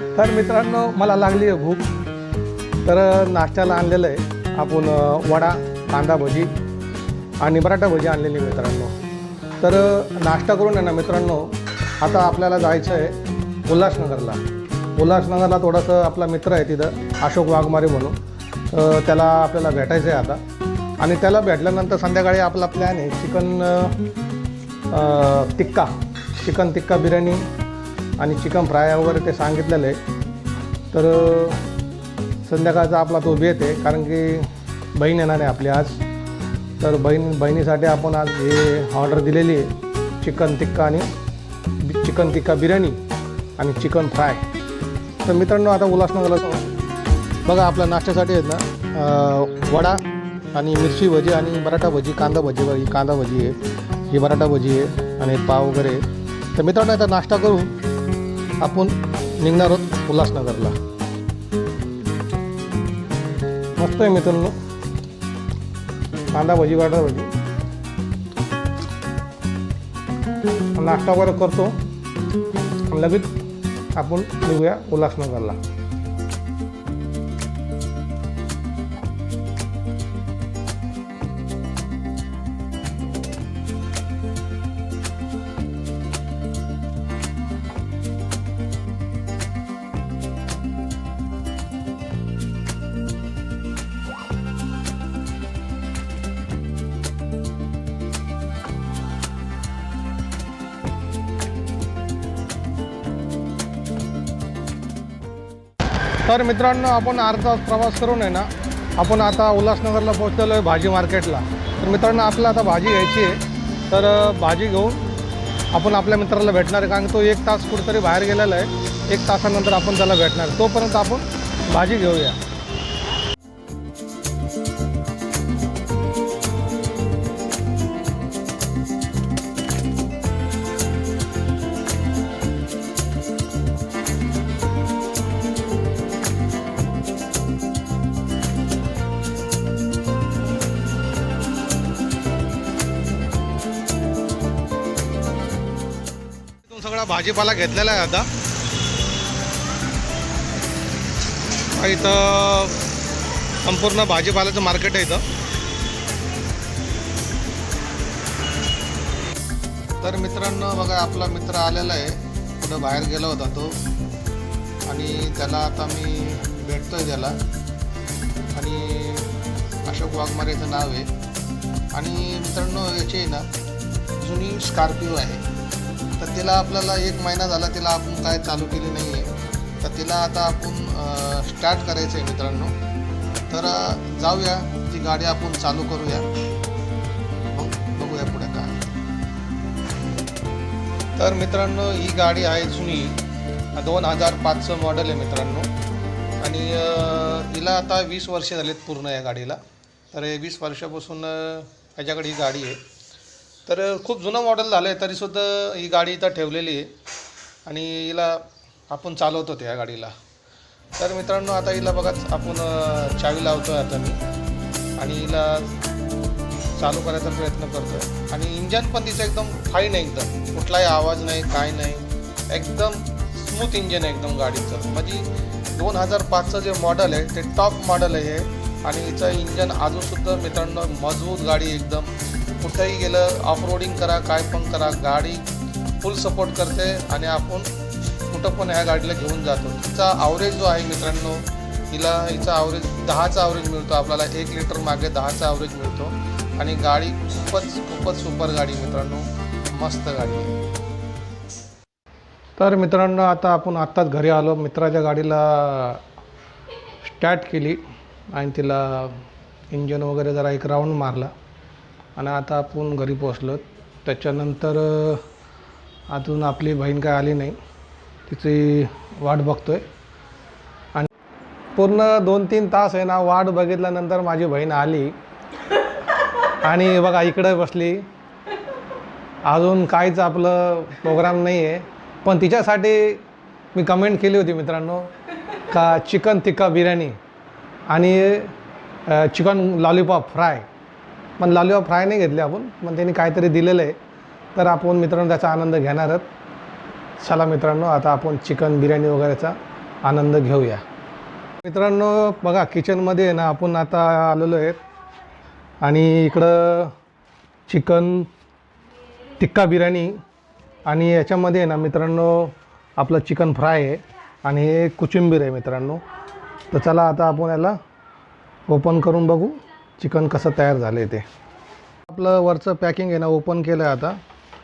तर मित्रांनो मला लागली आहे भूक. तर नाश्त्याला आणलेलं आहे आपण वडा कांदा भजी आणि बटाटा भजी आणलेली आहे मित्रांनो. तर नाश्ता करून आहे ना मित्रांनो आता आपल्याला जायचं आहे उल्हासनगरला. उल्हासनगरला थोडंसं आपला मित्र आहे तिथं अशोक वाघमारे म्हणून. त्याला आपल्याला भेटायचं आहे आता. आणि त्याला भेटल्यानंतर संध्याकाळी आपला प्लॅन आहे chicken tikka chicken tikka biryani आणि चिकन फ्राय वगैरे ते सांगितलेलं आहे तर संध्याकाळचा आपला तो बेत आहे कारण की बहीण येणार आहे आपली आज तर बहीण बहिणीसाठी आपण आज हे ऑर्डर दिलेली आहे चिकन टिक्का आणि चिकन टिक्का बिर्याणी आणि चिकन फ्राय तर मित्रांनो आता उल्हासनगरला जाऊ. बघा आपल्या नाश्त्यासाठी आहेत ना वडा आणि मिरची भजी आणि मराठा भजी कांदा भजी ही कांदा भजी आहे ही बटाटा भजी आहे आणि पाव वगैरे आहे. तर मित्रांनो आता नाश्ता करू आपण निघणार आहोत उल्हासनगरला. मस्त आहे मित्रांनो. कांदा भजी वाटा भजी. नाश्ता वगैरे करतो. लगेच आपण निघूया उल्हासनगरला. तर मित्रांनो आपण अर्धा प्रवास करून आहे ना आपण आता उल्हासनगरला पोहोचलेलो आहे भाजी मार्केटला. तर मित्रांनो आपल्याला आता भाजी घ्यायची आहे. तर भाजी घेऊन आपण आपल्या मित्राला भेटणार आहे कारण तो एक तास कुठेतरी बाहेर गेलेला आहे. एक तासानंतर आपण त्याला भेटणार. तोपर्यंत आपण भाजी घेऊया. सगळा भाजीपाला घेतलेला आहे आता. इथं संपूर्ण भाजीपाल्याचं मार्केट आहे इथं. तर मित्रांनो बघा आपला मित्र आलेला आहे. कुठं बाहेर गेला होता तो. आणि त्याला आता मी भेटतोय त्याला. आणि अशोक वाघमारेचं नाव आहे. आणि मित्रांनो याची आहे ना जुनी स्कॉर्पिओ आहे. तर तिला आपल्याला एक महिना झाला तिला आपण काय चालू केली नाही आहे तर तिला आता आपण स्टार्ट करायचं आहे मित्रांनो. तर जाऊया. ती गाडी आपण चालू करूया. मग बघूया पुढे काय तर मित्रांनो ही गाडी आहे जुनी. दोन हजार पाचचं मॉडेल आहे मित्रांनो. आणि हिला आता वीस वर्षे झालीत पूर्ण या गाडीला. तर हे वीस वर्षापासून त्याच्याकडे ही गाडी आहे. तर खूप जुनं मॉडेल झालं आहे तरीसुद्धा ही गाडी इथं ठेवलेली आहे. आणि हिला आपण चालवतो त्या गाडीला. तर मित्रांनो आता हिला बघा आपण चावी लावतो आहे आता मी. आणि हिला चालू करायचा प्रयत्न करतो आहे आणि इंजन पण तिचं एकदम फाईन आहे एकदम. कुठलाही आवाज नाही काय नाही. एकदम स्मूथ इंजन आहे एकदम गाडीचं. म्हणजे दोन हजार पाचचं जे मॉडल आहे ते टॉप मॉडेल आहे आणि हिचं इंजन अजूनसुद्धा मित्रांनो मजबूत गाडी एकदम. कुठेही गेलं ऑफ रोडिंग करा काय पण करा गाडी फुल सपोर्ट करते आणि आपण कुठं पण ह्या गाडीला घेऊन जातो. तिचा आवरेज जो आहे मित्रांनो हिला हिचा आवरेज दहाचा आवरेज मिळतो आपल्याला एक लिटर मागे दहाचा आवरेज मिळतो. आणि गाडी खूपच खूपच सुपर गाडी मित्रांनो मस्त गाडी आहे. तर मित्रांनो आता आपण आत्ताच घरी आलो मित्राच्या गाडीला स्टार्ट केली आणि तिला इंजन वगैरे जरा एक राऊंड मारला. आणि आता आपण घरी पोचलो त्याच्यानंतर अजून आपली बहीण काय आली नाही. तिची वाट बघतो आहे आणि पूर्ण दोन तीन तास आहे ना वाट बघितल्यानंतर माझी बहीण आली. आणि बघा इकडे बसली. अजून काहीच आपलं प्रोग्राम नाही आहे पण तिच्यासाठी मी कमेंट केली होती मित्रांनो का चिकन तिक्का बिर्याणी आणि चिकन लॉलीपॉप फ्राय पण लॉलीपॉप फ्राय नाही घेतले आपण पण त्यांनी काहीतरी दिलेलं आहे. तर आपण मित्रांनो त्याचा आनंद घेणार आहोत. चला मित्रांनो आता आपण चिकन बिर्याणी वगैरेचा आनंद घेऊया. मित्रांनो बघा किचनमध्ये आहे ना आपण आता आलेलो आहेत आणि इकडं चिकन टिक्का बिर्याणी. आणि याच्यामध्ये आहे ना मित्रांनो आपलं चिकन फ्राय आहे. आणि हे कोशिंबीर आहे मित्रांनो. तर चला आता आपण याला ओपन करून बघू. चिकन कसं तयार झालं आहे ते. आपलं वरचं पॅकिंग आहे ना ओपन केलं आहे आता.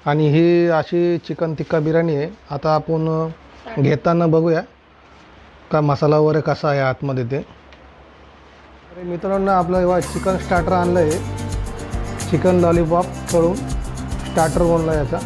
आणि ही अशी चिकन तिक्का बिर्याणी आहे. आता आपण घेताना बघूया का मसाला वगैरे कसा आहे आतमध्ये ते. अरे मित्रांनो आपलं जेव्हा चिकन स्टार्टर आणलं आहे चिकन लॉलीपॉप करून स्टार्टर बनला याचा.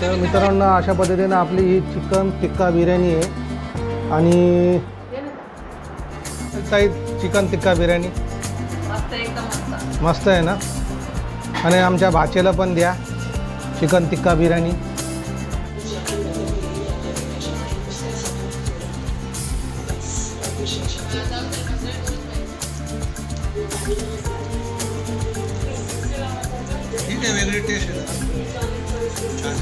तर मित्रांनो अशा पद्धतीनं आपली ही चिकन टिक्का बिर्याणी आहे. आणि काही चिकन टिक्का बिर्याणी. मस्त एकदम मस्त. मस्त आहे ना? आणि आमच्या भाचेला पण द्या. Chicken tikka biryani. ठीक आहे वेगळी टेस्ट Trying